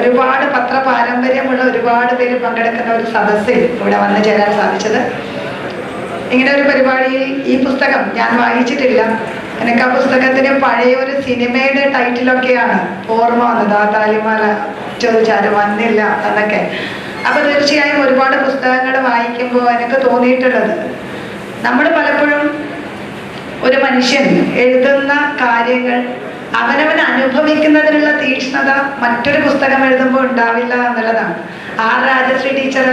ഒരുപാട് പത്ര പാരമ്പര്യമുള്ള ഒരുപാട് പേര് പങ്കെടുക്കുന്ന ഒരു സദസ്സിൽ ഇവിടെ വന്നു ചേരാൻ സാധിച്ചത്. ഇങ്ങനെ ഒരു പരിപാടിയിൽ ഈ പുസ്തകം ഞാൻ വായിച്ചിട്ടില്ല. എനിക്ക് ആ പുസ്തകത്തിന് പഴയ ഒരു സിനിമയുടെ ടൈറ്റിലൊക്കെയാണ് ഓർമ്മ വന്നത്. ആ താലിമാല ചോദിച്ചാലും വന്നില്ല എന്നൊക്കെ. അപ്പൊ തീർച്ചയായും ഒരുപാട് പുസ്തകങ്ങൾ വായിക്കുമ്പോൾ എനിക്ക് തോന്നിയിട്ടുള്ളത് നമ്മൾ പലപ്പോഴും ഒരു മനുഷ്യൻ എഴുതുന്ന കാര്യങ്ങൾ അവനവൻ അനുഭവിക്കുന്നതിനുള്ള തീക്ഷ്ണത മറ്റൊരു പുസ്തകം എഴുതുമ്പോൾ ഉണ്ടാവില്ല എന്നുള്ളതാണ്. ആർ രാജശ്രീ ടീച്ചർ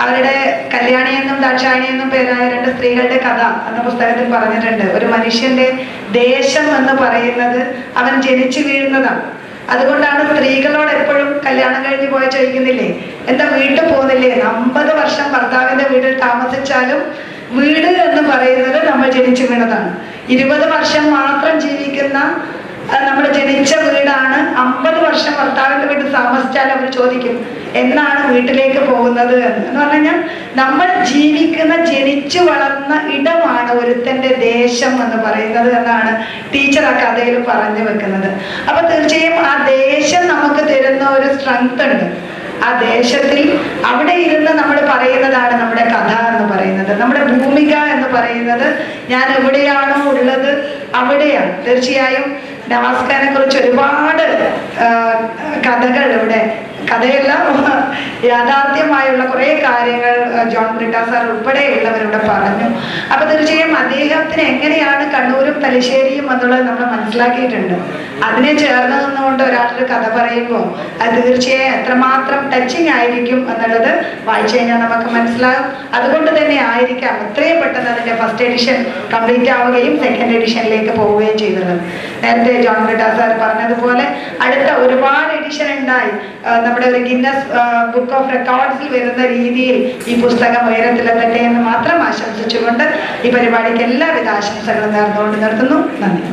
അവരുടെ കല്യാണി എന്നും ദാക്ഷായണി എന്നും പേരായ രണ്ട് സ്ത്രീകളുടെ കഥ എന്ന പുസ്തകത്തിൽ പറഞ്ഞിട്ടുണ്ട്. ഒരു മനുഷ്യന്റെ ദേശം എന്ന് പറയുന്നത് അവൻ ജനിച്ചു വീഴുന്നതാണ്. അതുകൊണ്ടാണ് സ്ത്രീകളോട് എപ്പോഴും കല്യാണം കഴിഞ്ഞ് പോയ ചോദിക്കുന്നില്ലേ? എന്താ വീട്ടിൽ പോകുന്നില്ലേ? അമ്പത് വർഷം ഭർത്താവിന്റെ വീട്ടിൽ താമസിച്ചാലും വീട് എന്ന് പറയുന്നത് നമ്മൾ ജനിച്ചു വീണതാണ്. ഇരുപത് വർഷം മാത്രം ജീവിക്കുന്ന നമ്മൾ ജനിച്ച വീടാണ്. അമ്പത് വർഷം ഭർത്താവിന്റെ വീട്ടിൽ താമസിച്ചാൽ അവർ ചോദിക്കും എന്നാണ് വീട്ടിലേക്ക് പോകുന്നത്? എന്ന് എന്ന് പറഞ്ഞു നമ്മൾ ജീവിക്കുന്ന ജനിച്ചു വളർന്ന ഇടമാണ് ഒരുത്തന്റെ ദേശം എന്ന് പറയുന്നത് എന്നാണ് ടീച്ചർ ആ കഥയിൽ പറഞ്ഞു വെക്കുന്നത്. അപ്പൊ തീർച്ചയായും ആ ദേശം നമുക്ക് തരുന്ന ഒരു സ്ട്രെങ്ത് ഉണ്ട്. ആ ദേശത്തിൽ അവിടെ ഇരുന്ന് നമ്മൾ പറയുന്നതാണ് നമ്മുടെ കഥ എന്ന് പറയുന്നത്. നമ്മുടെ ഭൂമിക എന്ന് പറയുന്നത് ഞാൻ എവിടെയാണോ ഉള്ളത് അവിടെയാണ്. തീർച്ചയായും നവാസ്കാനെ കുറിച്ച് ഒരുപാട് കഥകൾ ഇവിടെ. കഥയല്ല യാഥാർത്ഥ്യമായുള്ള കുറേ കാര്യങ്ങൾ ജോൺ ബ്രിട്ട സാർ ഉൾപ്പെടെയുള്ളവരിവിടെ പറഞ്ഞു. അപ്പൊ തീർച്ചയായും അദ്ദേഹത്തിന് എങ്ങനെയാണ് കണ്ണൂരും തലശ്ശേരിയും എന്നുള്ളത് നമ്മൾ മനസ്സിലാക്കിയിട്ടുണ്ട്. അതിനെ ചേർന്ന് നിന്നുകൊണ്ട് ഒരാളൊരു കഥ പറയുമ്പോൾ അത് തീർച്ചയായും എത്രമാത്രം ടച്ചിങ് ആയിരിക്കും എന്നുള്ളത് വായിച്ചു കഴിഞ്ഞാൽ നമുക്ക് മനസ്സിലാകും. അതുകൊണ്ട് തന്നെ ആയിരിക്കാം എത്രയും പെട്ടെന്ന് അതിന്റെ ഫസ്റ്റ് എഡിഷൻ കംപ്ലീറ്റ് ആവുകയും സെക്കൻഡ് എഡിഷനിലേക്ക് പോവുകയും ചെയ്തത്. നേരത്തെ ജോൺ ബ്രിട്ടാ സാർ പറഞ്ഞതുപോലെ. അടുത്ത ഒരുപാട് എഡിഷൻ ഉണ്ടായി. നമ്മുടെ ഒരു ഗിന്നസ് ബുക്ക് ഓഫ് റെക്കോർഡ്സിൽ വരുന്ന രീതിയിൽ ഈ പുസ്തകം ഉയരത്തിലെത്തട്ടെ എന്ന് മാത്രം ആശംസിച്ചുകൊണ്ട് ഈ പരിപാടിക്ക് എല്ലാവിധ ആശംസകളും നേർന്നുകൊണ്ട് നിർത്തുന്നു. നന്ദി.